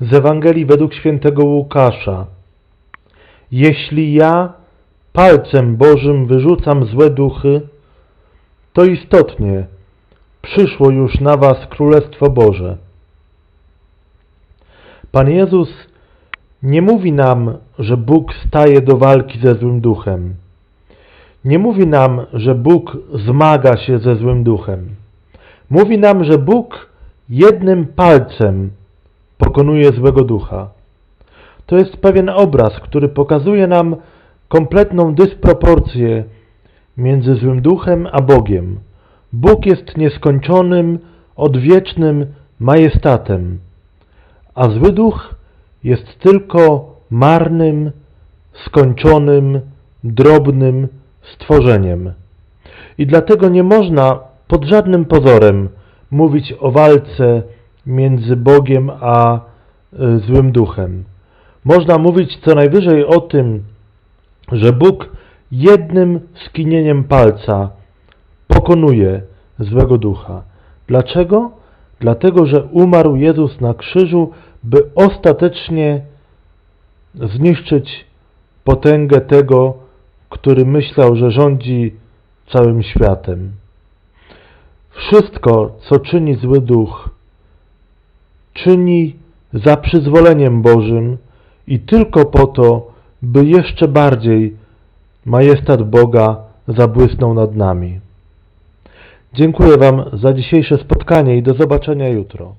z Ewangelii według świętego Łukasza. Jeśli ja palcem Bożym wyrzucam złe duchy, to istotnie przyszło już na was Królestwo Boże. Pan Jezus nie mówi nam, że Bóg staje do walki ze złym duchem. Nie mówi nam, że Bóg zmaga się ze złym duchem. Mówi nam, że Bóg jednym palcem pokonuje złego ducha. To jest pewien obraz, który pokazuje nam kompletną dysproporcję między złym duchem a Bogiem. Bóg jest nieskończonym, odwiecznym majestatem, a zły duch jest tylko marnym, skończonym, drobnym stworzeniem. I dlatego nie można pod żadnym pozorem mówić o walce między Bogiem a y, złym duchem. Można mówić co najwyżej o tym, że Bóg jednym skinieniem palca pokonuje złego ducha. Dlaczego? Dlatego, że umarł Jezus na krzyżu, by ostatecznie zniszczyć potęgę tego, który myślał, że rządzi całym światem. Wszystko, co czyni zły duch, czyni za przyzwoleniem Bożym i tylko po to, by jeszcze bardziej majestat Boga zabłysnął nad nami. Dziękuję Wam za dzisiejsze spotkanie i do zobaczenia jutro.